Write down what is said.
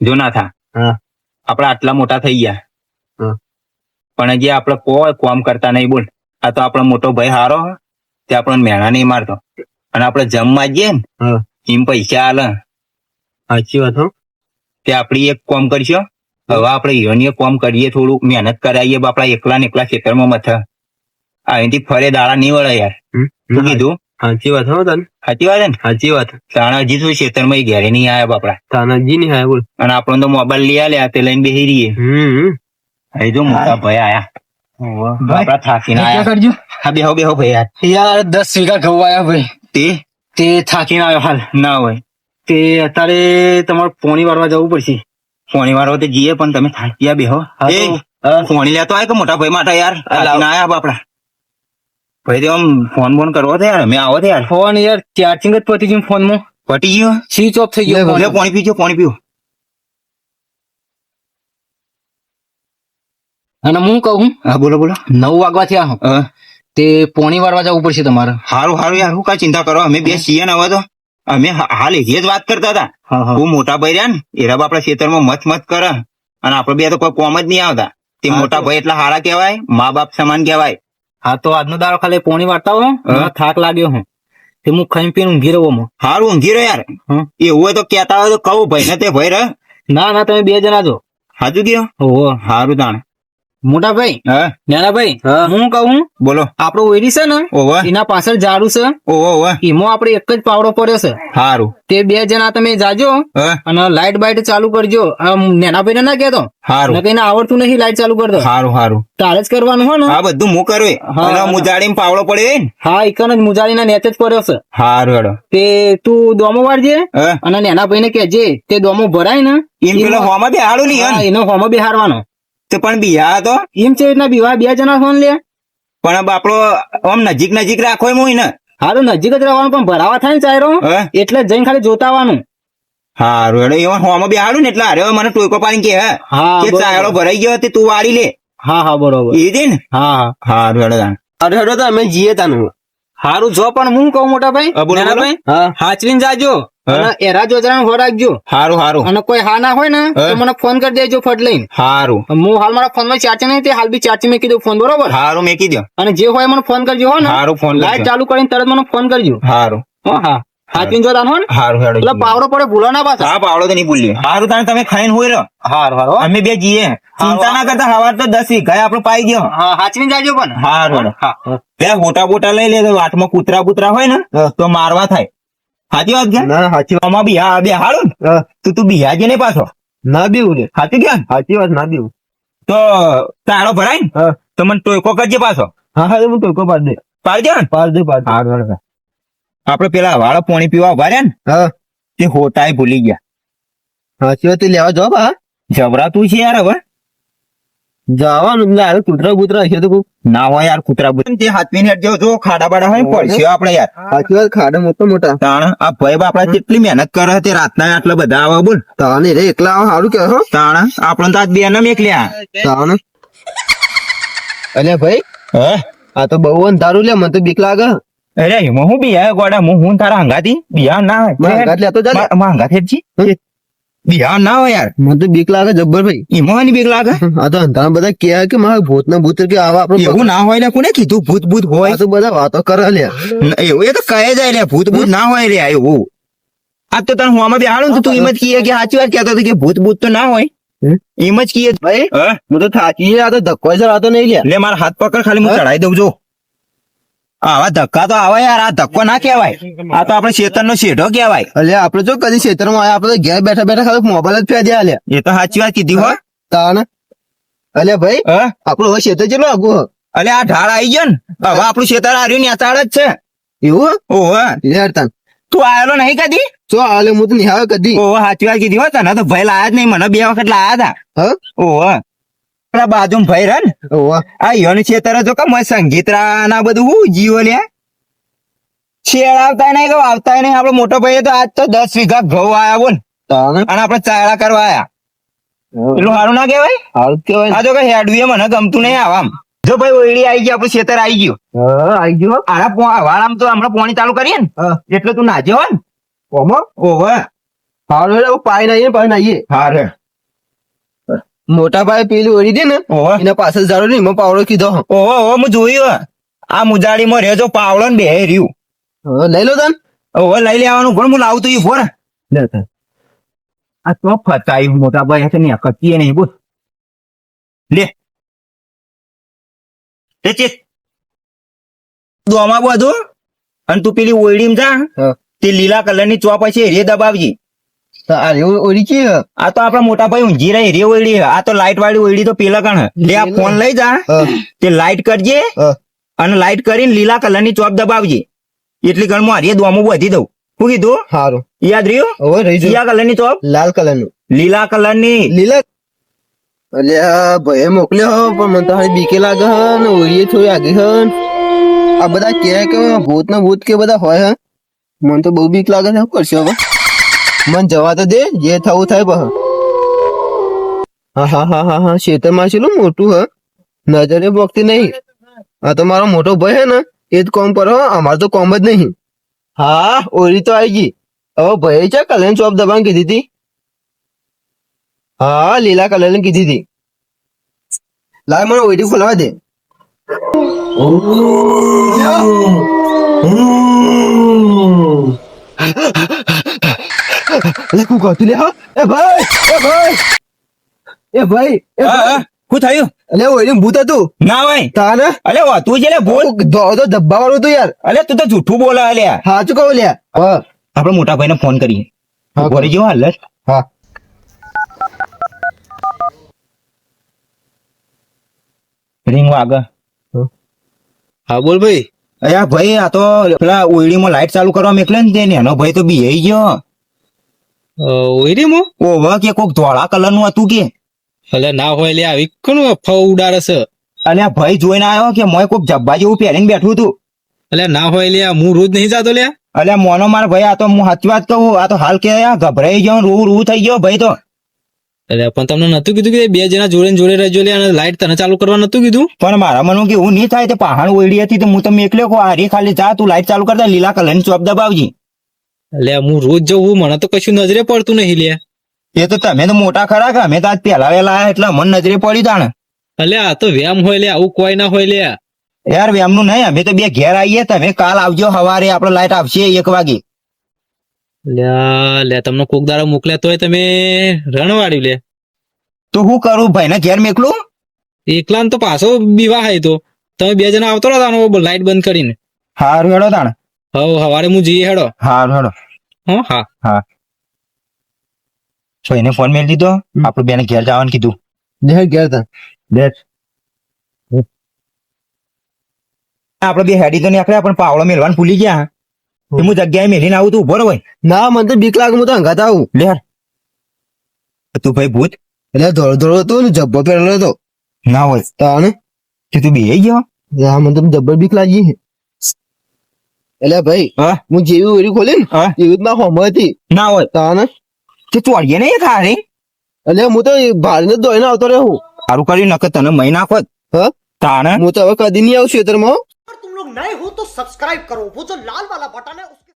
જો ના થા. હા. આટલા મોટા થઈ ગયા. પણ હજી આપડે કોઈ કોમ કરતા નહીં બોલ. આ તો આપણો મોટો ભાઈ હારો તે આપણને મેણા નહીં મારતો. અને આપણે જમવા જઈએ ને એમ પૈસા આલે. સાચી વાત તે આપડી એક કોમ કરશો. હવે આપણે હીરોની એક કોમ કરીએ થોડુંક મહેનત કરાવીએ બાપડા એકલા ને એકલા ખેતરમાં મથા. અહીંથી ફરે દાડા નહીં વળે યાર. શું કીધું? સાચી વાત હો તને. સાચી વાત ને? સાચી વાત. તાણાજી શું ખેતરમાં ઈ ઘેરે નહીં આયા બાપડા. તાનાજી નહીં આયા બોલ. અને આપણને તો મોબાઈલ લઈ આલ્યા તે લઈને બેહી રહીએ. હમ. અહીં જો મોટા ભાઈ આયા. બાપડા થાકીને આયા. કરજો. હા બેહો બેહો ભાઈ યાર. યાર દસ વીઘા ઘઉં આવ્યા ભાઈ. તે? તે થાકીને આવ્યો હાલ. ના હોય. તે અત્યારે તમારે પોણી વારવા જવું પડશે. ફોણી વાળવા તો જઈએ પણ તમે થાક્યા બેહો. હા એ તો- ફોણી લેતો આય કે મોટા ભાઈ માટે યાર. આયા બાપડા. ભાઈ તો આમ ફોન બોન કરવો છે યાર અમે આવો છે યાર ફોન યાર ચાર્જિંગ જ પતી ગયું ફોનમાં પટી ગયો? સ્વિચ ઓફ થઈ ગયો લે ફોન. પાણી પીજો પાણી પીવો અને હું કહું? હા બોલો બોલો. નવ વાગવા થયા તે પોણી વારવા જવું પડશે તમારે. હારું હારું યાર હું કઈ ચિંતા કરો અમે બે છીએ ને હવે તો. અમે હાલ એ જ વાત કરતા હતા. હા મોટા ભાઈ રહ્યા ને એ રબ આપણા ખેતરમાં મત મત કરે. અને આપડે બે તો કોઈ કોમ જ નહીં આવતા. તે મોટા ભાઈ એટલા હારા કહેવાય મા બાપ સમાન કહેવાય. હા તો આજનો દાડો ખાલી પોણી વારતા હો. થાક લાગ્યો હું. તે હું ખાઈ પીને ઊંઘી રહ્યો હું. હારું ઊંઘી રહ્યો યાર. એવું હોય તો કેતા હોય તો કહું ભાઈ ને તે ભાઈ રહ ના ના તમે બે જણા જો. હાજુ ગયો? ઓહો. હારું તાણ. મોટા ભાઈ હા? નાના ભાઈ હા. કહું બોલો. આપણો ઓયરી છે ને ઓવે. એના પાછળ ઝાડુ છે. એમાં આપડે એક જ પાવડો પડ્યો છે. સારું તે બે જણા તમે જાજો અને લાઈટ બાઈટ ચાલુ કરજો. નેના ભાઈ ના કેતો હારું. કઈ આવડતું નહીં લાઈટ ચાલુ કરતો. હારું સારું તારે જ કરવાનું હોય ને. હા બધું હું કરું. હા. અને પાવડો પડ્યો હા એકન જ મુજારીના નેચે જ પડ્યો છે. હારું હેડો. તે તું દોમો વાળજે અને નેના ભાઈ ને કેજે તે દોમો ભરાય ને એમ પેલો હોમાં બે નહીં હા, હે ને? એનો હોમો બેહારવાનો તે પણ બીહા હતો એમ છે રીતના બીવા બે જણા ફોન લે. પણ આપણો આમ નજીક નજીક રાખો એમ હોય ને. હા તો નજીક જ રહેવાનું પણ ભરાવા થાય ને ચાયરો. એટલે જઈને ખાલી જોતા આવવાનું હારું હેડો એવા હોમાં બેહાડું ને એટલે અરે મને ટોયકો પાણી કે હા કે ચાયરો ભરાઈ ગયો તે તું વાળી લે. હા હા બરોબર. એ દે ને? હા હા. હારું હેડો તાન અરે હેડો તો અમે જીએ તાનું હારું જો પણ હું કહું મોટા ભાઈ હા, હાચવીને જાજો. એરા હો રાખજો. હારું હારું. અને કોઈ હા ના હોય ને તો મને ફોન કરી દેજો ફટ લઈને. હારું. હું હાલ મારા ફોનમાં ચાર્જ નહીં તે હાલ બી ચાર્જ મેં કીધું ફોન બરોબર? હારું મેકી દો અને જે હોય મને ફોન કરજો હો ને. હારું ફોન લાઈટ ચાલુ કરીને તરત મને ફોન કરજો. હારું. હો હા. હાચવીને જોતા હો ને. હારું હેડો. એટલે પાવડો પડે ભૂલો ના પાછા હા પાવડો તો નહીં ભૂલ્યો હારું તાણ તમે ખાઈને હોય રહ્યો હારું હારું અમે બે જઈએ ચિંતા ના કરતા હવાર તો દસ વીઘા આપણો પાઈ ગયો. હા હાચવીને જાજો પણ. હારું હા બે હોટા બોટા લઈ લે તો વાટમાં કૂતરા કૂતરા હોય ને તો મારવા થાય. સાચી વાત કે ના સાચી વાત. આમાં હા બે હાડું તું. તો બિહાજે નહીં પાછો. ના બીવું ને સાચી કે સાચી વાત ના બીવું. તો તાળો ભરાય ને. તો મને ટોયકો કરજે પાછો. હા હા હું ટોયકો પાડ દે પાડજે ને? પાડ દે પાડ હા હારું આપડે પેલા વાળો પાણી પીવા ઊભા રહ્યા ને હા. તે હોટાય ભૂલી ગયા. સાચી વાત તે લેવા જવાબ હા જબરા તું છે યાર હવે. જવાનું એટલે કુતરા કૂતરા હશે તો કોઈ ના હોય યાર કૂતરા બુતરા તે હાથવીને હેઠ જો જો ખાડા બાડા હોય પડશે આપણે યાર. સાચી વાત ખાડા મોટા મોટા. તાણ આ ભાઈ બાપડા કેટલી મહેનત કરે તે રાતના આટલા બધા આવા બોલ. તાને રે એકલા આવો સારું કે હો. તાણ આપણને તો આજ બે નમ એકલ્યા. તાણ. અલ્યા ભાઈ હે? આ તો બહુ અંધારું લે મને તો બીક લાગે. અરે એમાં હું બિયા ગોડા હું હું તારા હંગાતી બિયા ના હંગાત લેતો જા હંગાત હેઠ બિયા ના હોય યાર. મને તો બીક લાગે જબ્બર ભાઈ એમાં બીક લાગે? આ તો અંધારા બધા કે કે મારા ભૂત ના ભૂત કે આવા આપણે એવું ના હોય ને કોને? કીધું ભૂત ભૂત હોય. તો બધા વાતો કરે લે એવું એ તો કહે જાય લે ભૂત ભૂત ના હોય લે એવું. આ તો તને હું આમાં બેહાડું તો તું એમ જ કહીએ કે સાચી વાત કહેતો હતો કે ભૂત ભૂત તો ના હોય? એમ જ કહીએ ભાઈ હે? તો થાકી ગયા, આ તો ધક્કો જ આ તો નહીં લે મારા હાથ પકડ ખાલી હું? ચડાઈ દઉં જો. આવા ધક્કા તો આવે યાર આ ધક્કો ના કહેવાય. આ તો આપણે શેતર નો શેઢો કહેવાય. એટલે આપડે જો કદી ક્ષેત્રમાં આયા આપડે તો ઘેર બેઠા બેઠા ખાલી મોબાઈલ જ ફેદ્યા લે એ તો સાચી વાત કીધી હો. તને અલ્યા ભાઈ? આપણું હવે ક્ષેત્ર કેટલું આગુ અલે આ ઢાળ આવી ગયો ને. હવે આપણું શેતર હાર્યું ને આતાળ જ છે. એવું? ઓહો. લે તાન તું આયેલો નહીં કદી? તો આલે હું તો નિહાળ કદી. ઓહો સાચી વાત કીધી હો તને. તો ભાઈ લાયા જ નહીં. મને બે વખત લાયા હતા. હ? ઓહો. પેલા બાજુ ભાઈ રહે ને? ઓવા આ યોનું છેતર જો કે મસ્ત સંગીતરા ના બધું હું જીવો લે શેર આવતા નહીં કે આવતા નહીં. આપડે મોટો ભાઈ તો આજ તો દસ વીઘા ઘઉં આયા બોલ. અને આપણે ચાયડા કરવા આયા. પેલું સારું ના કહેવાય? હાલ કેવાય આ જો કે હેડવીએ મને ગમતું નહીં આવામ જો ભાઈ ઓઈડી આવી ગઈ આપણું છેતર આવી ગયું. આવી ગયું આના વાળામ તો હમણાં પોણી ચાલુ કરીએ ને. એટલે તું નાજે હોય ને. ઓમો? ઓહો હારું પાણી નાઈએ પાઈ નાઈએ. હા રે મોટા ભાઈ પેલી ઓળી દે ને એના પાછળ જાડો ને એમાં પાવડો કીધો. ઓહો ઓહો હું જોયું આ મુજાડીમાં રહેજો પાવડો ને બે રહ્યું. લઈ લો તન. ઓહો લઈ લેવાનું પણ હું લાવું તો ઈ ફોર આ તો ફતાયું મોટા ભાઈ હાથે ને કચીએ નહીં બોલ. લે. લે ચેક. દોમા બધું અને તું પેલી ઓયડીમ જા. તે લીલા કલરની ચોપ છે રે દબાવજી. આ રેવું ઓરી છે આ તો આપડા મોટા ભાઈ ઊંઘી રહી ઓયડી આ તો લાઈટ વાળી ઓળી તો પેલા કણ લે આ ફોન લઈ જા. તે લાઈટ કરજે અને લાઈટ કરીને લીલા કલરની ચોપ દબાવજે. એટલી ગણમાં હરીએ દોમું વધી દઉં. શું કીધું? સારું યાદ રહ્યું? હવે રહી ની કયા કલરની ચોપ? લાલ કલરનું લીલા કલરની. લીલા? અલે આ ભાઈએ મોકલ્યો પણ મને તો બીકે લાગે હે ને થોડી આગે હે. આ બધા કહે કે ભૂત ને ભૂત કે બધા હોય હે? મને તો બહુ બીક લાગે છે. શું કરશે હવે? મને જવા તો દે જે થવું થાય બહ હા હા હા હા હા ખેતરમાં છે મોટું હે નજરે બોકતી નહીં આ તો મારો મોટો ભાઈ હે ને એ જ કોમ પર હો અમારે તો કોમ જ નહીં હા ઓરી તો આવી ગઈ હવે ભાઈ છે કલ્યાણ ચોપ દબાણ કીધી હતી હા લીલા કલરની કીધી હતી લાય મને ઓઈડી ખોલવા દે લે કુ કહતું લે હા. એ ભાઈ એ ભાઈ. એ ભાઈ એ. ભાઈ. શું થયું? અલે ઓઈડી ભૂત હતું. ના ભાઈ તાને? અલે વા તું છે બોલ તો ધબ્બા વાળું હતું યાર. અલે તું તો જૂઠું બોલે અલ્યા સાચું કહું લ્યા હા. આપડે મોટા ભાઈને ફોન કરીએ હા, ઘરે જેવો હાલ હા રિંગ વાગે. હા બોલ ભાઈ. અયા ભાઈ આ તો પેલા ઓયડીમાં લાઈટ ચાલુ કરવા મેકલે ને તેને એનો ભાઈ તો બી ગયો. ઓયરીમો ઓવા કે કોક ધોળા કલરનું હતું કે. એટલે ના હોય લે આવી કોનું અફવા ઉડાડે છે. અલે ભાઈ જોઈને આવ્યો કે મોય કોક જબ્બા જેવું પહેરીને બેઠું હતું. એટલે ના હોય લે હું રોજ નહીં જાતો લે. અલ્યા મોનો માર ભાઈ આ તો હું સાચી વાત કહું આ તો હાલ કે આ ગભરાઈ ગયો રૂ રૂ થઈ ગયો ભાઈ તો. એટલે પણ તમને નતું કીધું કે બે જણા જોડે જોડે રહેજો લે અને લાઈટ તને ચાલુ કરવા નતું કીધું? પણ મારા મનમાં કે એવું નહીં થાય તે પહાણ ઓળી હતી તો હું તમને એકલે કો આ રે ખાલી જા તું લાઈટ ચાલુ કરતા લીલા કલરની ચોપ દબાવજી. એટલે હું રોજ જવું મને તો કશું નજરે પડતું નહીં લે. એ તો તમે તો મોટા ખરા કે અમે તો આજ પેલા વેલા એટલે મન નજરે પડી તાણે એટલે આ તો વેમ હોય લે આવું કોઈ ના હોય લે. યાર વેમનું નહીં અમે તો બે ઘેર આવીએ તમે કાલ આવજો સવારે આપણે લાઈટ આવશે એક વાગે. લે લે તમને કોક દાડો મોકલ્યા તોય તમે રણવાડ્યું લે. તો હું કરું ભાઈ ને ઘેર મેકલું? એકલા તો પાછો બીવા હે તો. તમે બે જણા આવતો રહો લાઈટ બંધ કરીને. હારું હેડો તાણ. હવ હવારે હું જઈએ હેડો. હારું હેડો. હો? હા. તો એને ફોન મેળ દીધો? આપણું બેને ઘેર જવાનું કીધું. દેહ ઘેર તા. બેસ આપણે બે હેડી તો નીકળ્યા પણ પાવડો મેળવાનું ભૂલી ગયા. હું જગ્યાએ મેલીને આવું તું ઊભો રહો ના મને તો બીક લાગે હું તો અંગાત આવું. લે. તું ભાઈ ભૂત. એટલે ધોળો ધોળો હતો ને જબ્બો પહેરેલો હતો. ના હોય. તાને કે તું બે ગયો? હા મને તો જબ્બર બીક લાગી. એટલે ભાઈ હા હું જેવી ઓરી ખોલી ને હા એવી જ માં હોમ હતી ના હોય તાને તે ચોડીએ ને એક હારે એટલે હું તો ભાડીને દોઈને આવતો રહ્યો સારું કર્યું નકર તને મહી નાખો હા તાણે હું તો હવે કદી નહીં આવું ખેતરમાં अगर तुम लोग नए हो तो सब्सक्राइब करो वो जो लाल वाला बटन है उस